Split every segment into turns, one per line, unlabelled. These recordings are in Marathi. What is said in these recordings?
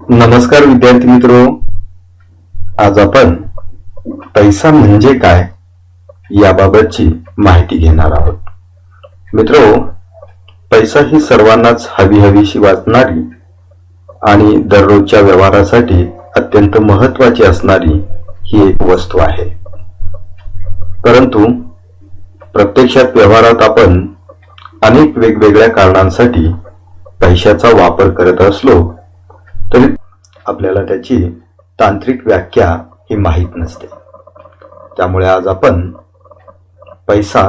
नमस्कार विद्यार्थी मित्रो. आज आपण पैसा म्हणजे काय याबाबतची माहिती घेणार आहोत. मित्रो पैसा ही सर्वांनाच हवी हवीशी वाचणारी आणि दररोजच्या व्यवहारासाठी अत्यंत महत्वाची असणारी ही एक वस्तू आहे. परंतु प्रत्यक्षात व्यवहारात आपण अनेक वेगवेगळ्या कारणांसाठी पैशाचा वापर करत असलो आपल्याला त्याची तांत्रिक व्याख्या ही माहीत नसते. त्यामुळे आज आपण पैसा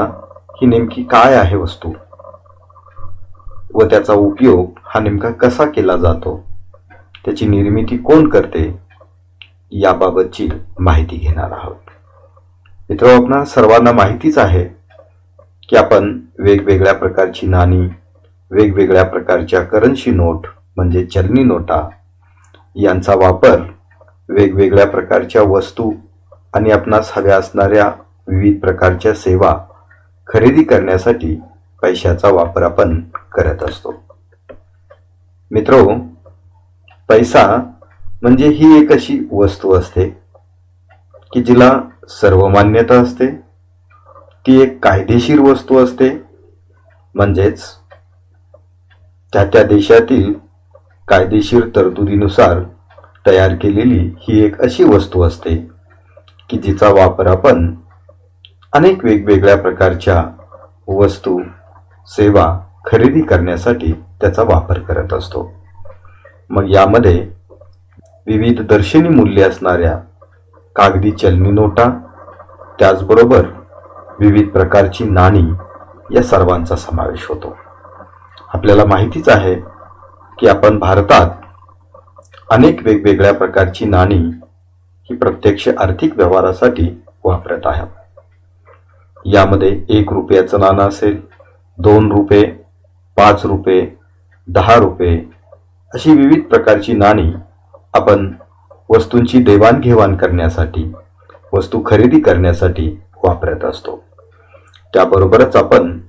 ही नेमकी काय आहे वस्तू व त्याचा उपयोग हा नेमका कसा केला जातो त्याची निर्मिती कोण करते याबाबतची माहिती घेणार आहोत. मित्र आपणा सर्वांना माहितीच आहे की आपण वेगवेगळ्या प्रकारची नाणी वेगवेगळ्या प्रकारच्या करन्सी नोट म्हणजे चलनी नोटा यांचा वापर वेगवेगळ्या प्रकारच्या वस्तू आणि आपणास हव्या असणाऱ्या विविध प्रकारच्या सेवा खरेदी करण्यासाठी पैशाचा वापर आपण करत असतो. मित्रो पैसा म्हणजे ही एक अशी वस्तू असते की जिला सर्वमान्यता असते ती एक कायदेशीर वस्तू असते. म्हणजेच त्या त्या देशातील कायदेशीर तरतुदीनुसार तयार केलेली ही एक अशी वस्तू असते की जिचा वापर आपण अनेक वेगवेगळ्या प्रकारच्या वस्तू सेवा खरेदी करण्यासाठी त्याचा वापर करत असतो. मग यामध्ये विविध दर्शनी मूल्य असणाऱ्या कागदी चलनी नोटा त्याचबरोबर विविध प्रकारची नाणी या सर्वांचा समावेश होतो. आपल्याला माहितीच आहे की आपण भारतात अनेक वेगवेगळ्या प्रकारची नाणी ही प्रत्यक्ष आर्थिक व्यवहारासाठी वापरत आहात. यामध्ये एक रुपयाचं नाणं असेल दोन रुपये पाच रुपये दहा रुपये अशी विविध प्रकारची नाणी आपण वस्तूंची देवाणघेवाण करण्यासाठी वस्तू खरेदी करण्यासाठी वापरत असतो. त्याबरोबरच आपण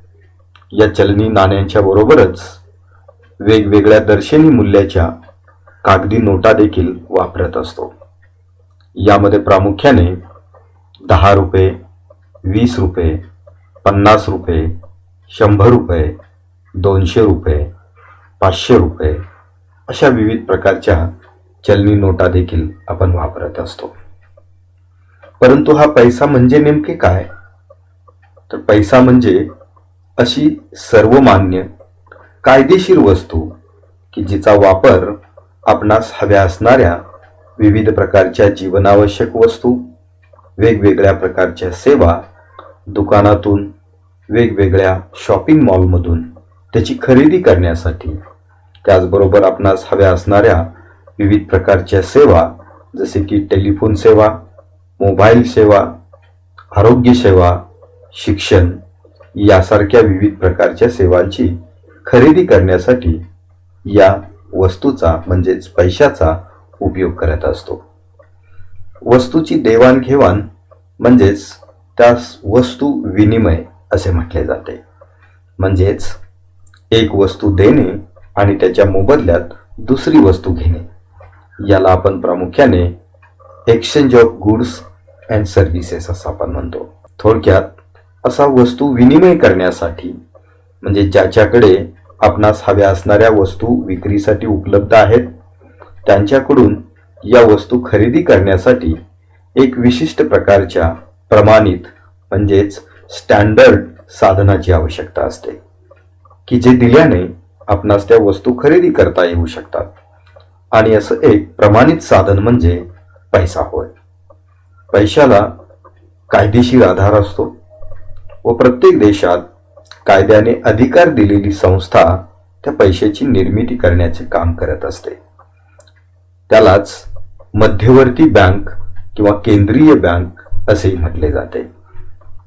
या चलनी नाण्यांच्या बरोबरच वेगवेगळ्या दर्शनी मूल्याच्या कागदी नोटा देखील वापरत असतो. यामध्ये प्रामुख्याने दहा रुपये वीस रुपये पन्नास रुपये शंभर रुपये दोनशे रुपये पाचशे रुपये अशा विविध प्रकारच्या चलनी नोटा देखील आपण वापरत असतो. परंतु हा पैसा म्हणजे नेमके काय? तर पैसा म्हणजे अशी सर्वमान्य कायदेशीर वस्तू की जिचा वापर आपणास हव्या असणाऱ्या विविध प्रकारच्या जीवनावश्यक वस्तू वेगवेगळ्या प्रकारच्या सेवा दुकानातून वेगवेगळ्या शॉपिंग मॉलमधून त्याची खरेदी करण्यासाठी त्याचबरोबर आपणास हव्या असणाऱ्या विविध प्रकारच्या सेवा जसे की टेलिफोन सेवा मोबाईल सेवा आरोग्य सेवा शिक्षण यासारख्या विविध प्रकारच्या सेवांची खरेदी करण्यासाठी या वस्तूचा म्हणजेच पैशाचा उपयोग करत असतो. वस्तूची देवाणघेवाण म्हणजेच त्यास वस्तू विनिमय असे म्हटले जाते. म्हणजेच एक वस्तू देणे आणि त्याच्या मोबदल्यात दुसरी वस्तू घेणे. याला आपण प्रामुख्याने exchange of goods and services असं आपण म्हणतो. थोडक्यात असा वस्तू विनिमय करण्यासाठी म्हणजे ज्याच्याकडे आपणास हव्या असणाऱ्या वस्तू विक्रीसाठी उपलब्ध आहेत. त्यांच्याकडून या वस्तू खरेदी करण्यासाठी एक विशिष्ट प्रकारच्या प्रमाणित म्हणजेच स्टँडर्ड साधनाची आवश्यकता असते की जे दिल्याने आपणास त्या वस्तू खरेदी करता येऊ शकतात. आणि असं एक प्रमाणित साधन म्हणजे पैसा होय. पैशाला कायदेशीर आधार असतो व प्रत्येक देशात कायद्याने अधिकार दिलेली संस्था त्या पैशाची निर्मिती करण्याचे काम करत असते. त्यालाच मध्यवर्ती बँक किंवा केंद्रीय बँक असेही म्हटले जाते.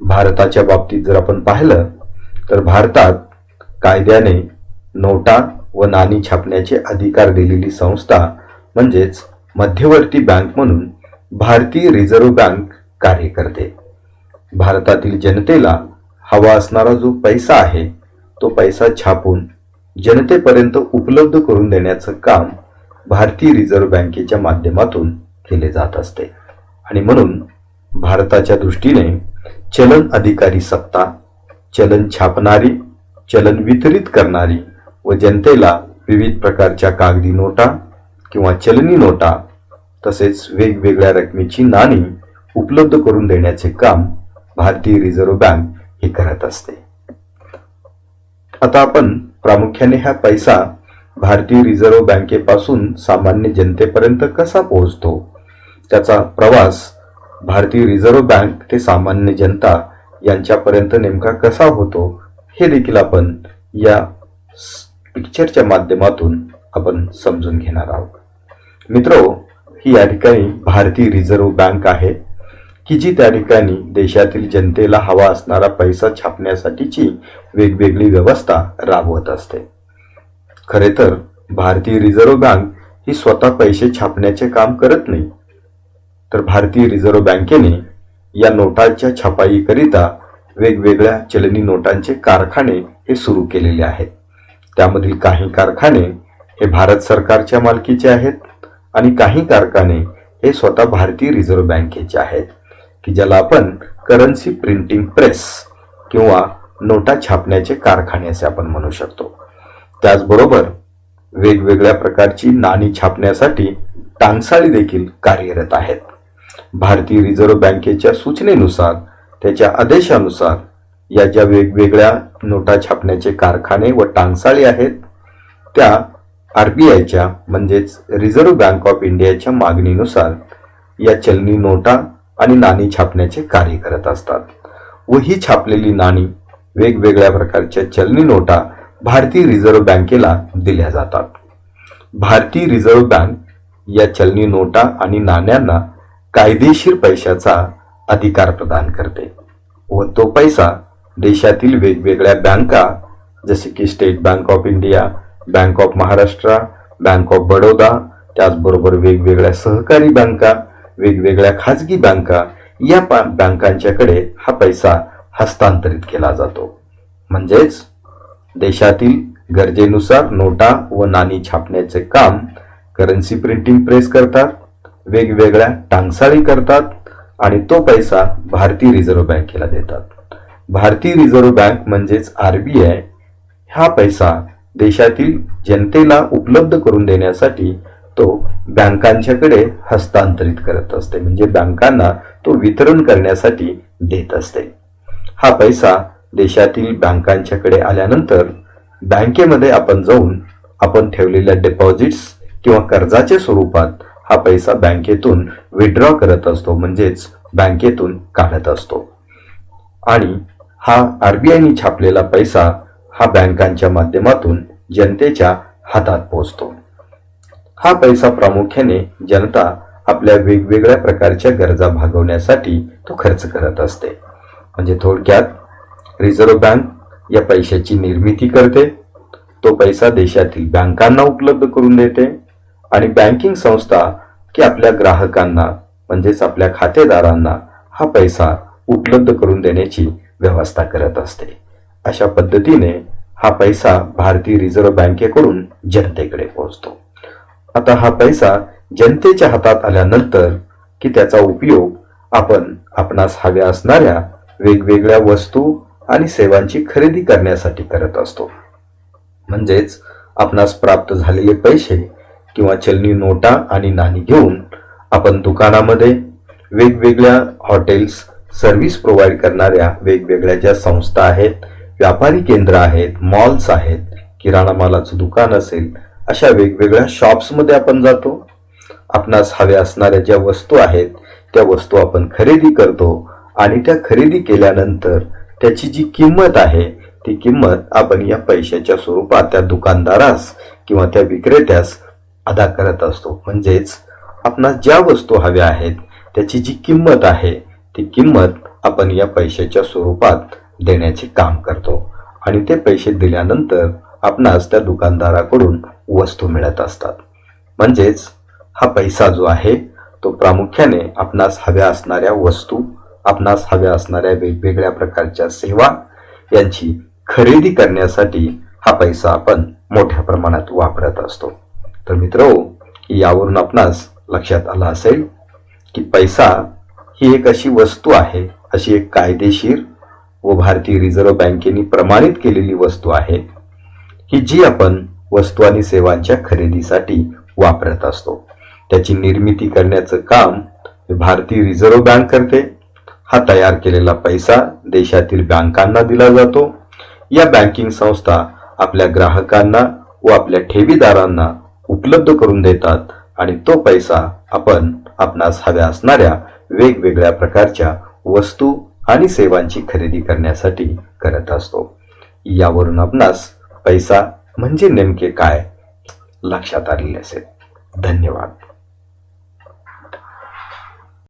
भारताच्या बाबतीत जर आपण पाहिलं तर भारतात कायद्याने नोटा व नाणी छापण्याचे अधिकार दिलेली संस्था म्हणजेच मध्यवर्ती बँक म्हणून भारतीय रिझर्व्ह बँक कार्य करते. भारतातील जनतेला हवा असणारा जो पैसा आहे तो पैसा छापून जनतेपर्यंत उपलब्ध करून देण्याचं काम भारतीय रिझर्व्ह बँकेच्या माध्यमातून केले जात असते. आणि म्हणून भारताच्या दृष्टीने चलन अधिकारी सत्ता चलन छापणारी चलन वितरित करणारी व जनतेला विविध प्रकारच्या कागदी नोटा किंवा चलनी नोटा तसेच वेगवेगळ्या रकमेची नाणी उपलब्ध करून देण्याचे काम भारतीय रिझर्व्ह बँक हे करत असते. आता आपण प्रामुख्याने हा पैसा भारतीय रिझर्व्ह बँकेपासून सामान्य जनतेपर्यंत कसा पोहोचतो? त्याचा प्रवास भारतीय रिझर्व्ह बँक ते सामान्य जनता यांच्यापर्यंत नेमका कसा होतो हे देखील आपण या पिक्चरच्या माध्यमातून आपण समजून घेणार आहोत. मित्र ही या ठिकाणी भारतीय रिझर्व्ह बँक आहे. की जी त्या ठिकाणी देशातील जनतेला हवा असणारा पैसा छापण्यासाठीची वेगवेगळी व्यवस्था राबवत असते. खरे तर भारतीय रिझर्व्ह बँक ही स्वतः पैसे छापण्याचे काम करत नाही. तर भारतीय रिझर्व्ह बँकेने या नोटांच्या छपाईकरिता वेगवेगळ्या चलनी नोटांचे कारखाने हे सुरू केलेले आहेत. त्यामधील काही कारखाने हे भारत सरकारच्या मालकीचे आहेत आणि काही कारखाने हे स्वतः भारतीय रिझर्व्ह बँकेचे आहेत. की ज्याला आपण करन्सी प्रिंटिंग प्रेस किंवा नोटा छापण्याचे कारखाने असे आपण म्हणू शकतो. त्याचबरोबर वेगवेगळ्या प्रकारची नाणी छापण्यासाठी टांगसाळी देखील कार्यरत आहेत. भारतीय रिझर्व्ह बँकेच्या सूचनेनुसार त्याच्या आदेशानुसार या ज्या वेगवेगळ्या नोटा छापण्याचे कारखाने व टांगसाळी आहेत त्या आरबीआयच्या म्हणजेच रिझर्व्ह बँक ऑफ इंडियाच्या मागणीनुसार या चलनी नोटा आणि नाणी छापण्याचे कार्य करत असतात. व ही छापलेली नाणी वेगवेगळ्या प्रकारच्या चलनी नोटा भारतीय रिझर्व्ह बँकेला दिल्या जातात. भारतीय रिझर्व्ह बँक या चलनी नोटा आणि नाण्यांना कायदेशीर पैशाचा अधिकार प्रदान करते व तो पैसा देशातील वेगवेगळ्या बँका जसे की State Bank of India Bank of Maharashtra Bank of Baroda त्याचबरोबर वेगवेगळ्या सहकारी बँका वेगवेगळ्या खाजगी बँका या बँकांच्याकडे हा पैसा हस्तांतरित केला जातो. म्हणजेच देशातील गरजेनुसार नोटा व नाणी छापण्याचे काम करन्सी प्रिंटिंग प्रेस करतात वेगवेगळ्या टांगसाळी करतात आणि तो पैसा भारतीय रिझर्व्ह बँकेला देतात. भारतीय रिझर्व्ह बँक म्हणजेच आरबीआय हा पैसा देशातील जनतेला उपलब्ध करून देण्यासाठी तो बँकांच्याकडे हस्तांतरित करत असते. म्हणजे बँकांना तो वितरण करण्यासाठी देत असते. हा पैसा देशातील बँकांच्याकडे आल्यानंतर बँकेमध्ये आपण जाऊन आपण ठेवलेल्या डिपॉझिट्स किंवा कर्जाच्या स्वरूपात हा पैसा बँकेतून विड्रॉ करत असतो. म्हणजेच बँकेतून काढत असतो. आणि हा आरबीआयने छापलेला पैसा हा बँकांच्या माध्यमातून जनतेच्या हातात पोहोचतो. हा पैसा प्रामुख्याने जनता आपल्या वेगवेगळ्या प्रकारच्या गरजा भागवण्यासाठी तो खर्च करत असते. म्हणजे थोडक्यात रिझर्व्ह बँक या पैशाची निर्मिती करते तो पैसा देशातील बँकांना उपलब्ध करून देते आणि बँकिंग संस्था की आपल्या ग्राहकांना म्हणजेच आपल्या खातेदारांना हा पैसा उपलब्ध करून देण्याची व्यवस्था करत असते. अशा पद्धतीने हा पैसा भारतीय रिझर्व्ह बँकेकडून जनतेकडे पोहोचतो. आता हा पैसा जनतेच्या हातात आल्यानंतर की त्याचा उपयोग आपण आपणास हव्या असणाऱ्या वेगवेगळ्या वस्तू आणि सेवांची खरेदी करण्यासाठी करत असतो. म्हणजेच आपणास प्राप्त झालेले पैसे किंवा चलनी नोटा आणि नाणी घेऊन आपण दुकानामध्ये वेगवेगळ्या हॉटेल्स सर्व्हिस प्रोव्हाइड करणाऱ्या वेगवेगळ्या ज्या संस्था आहेत व्यापारी केंद्र आहेत मॉल्स आहेत किराणा मालाचं दुकान असेल अशा वेगवेगळ्या शॉप्समध्ये आपण जातो. आपणास हव्या असणाऱ्या ज्या वस्तू आहेत त्या वस्तू आपण खरेदी करतो आणि त्या खरेदी केल्यानंतर त्याची जी किंमत आहे ती किंमत आपण या पैशाच्या स्वरूपात त्या दुकानदारास किंवा त्या विक्रेत्यास अदा करत असतो. म्हणजेच आपणास ज्या वस्तू हव्या आहेत त्याची जी किंमत आहे ती किंमत आपण या पैशाच्या स्वरूपात देण्याचे काम करतो. आणि ते पैसे दिल्यानंतर आपणास त्या दुकानदाराकडून वस्तू मिळत असतात. म्हणजेच हा पैसा जो आहे तो प्रामुख्याने आपणास हव्या असणाऱ्या वस्तू आपणास हव्या असणाऱ्या वेगवेगळ्या प्रकारच्या सेवा यांची खरेदी करण्यासाठी हा पैसा आपण मोठ्या प्रमाणात वापरत असतो. तर मित्र यावरून आपणास लक्षात आलं असेल की पैसा ही एक अशी वस्तू आहे अशी एक कायदेशीर व भारतीय रिझर्व्ह बँकेने प्रमाणित केलेली वस्तू आहे की जी आपण वस्तू आणि सेवांच्या खरेदीसाठी वापरत असतो. त्याची निर्मिती करण्याचं काम भारतीय रिझर्व्ह बँक करते. हा तयार केलेला पैसा देशातील बँकांना दिला जातो. या बँकिंग संस्था आपल्या ग्राहकांना व आपल्या ठेवीदारांना उपलब्ध करून देतात आणि तो पैसा आपण आपणास हव्या असणाऱ्या वेगवेगळ्या प्रकारच्या वस्तू आणि सेवांची खरेदी करण्यासाठी करत असतो. यावरून आपणास पैसा म्हणजे नेमके काय? लक्षात आलेले असेल. धन्यवाद.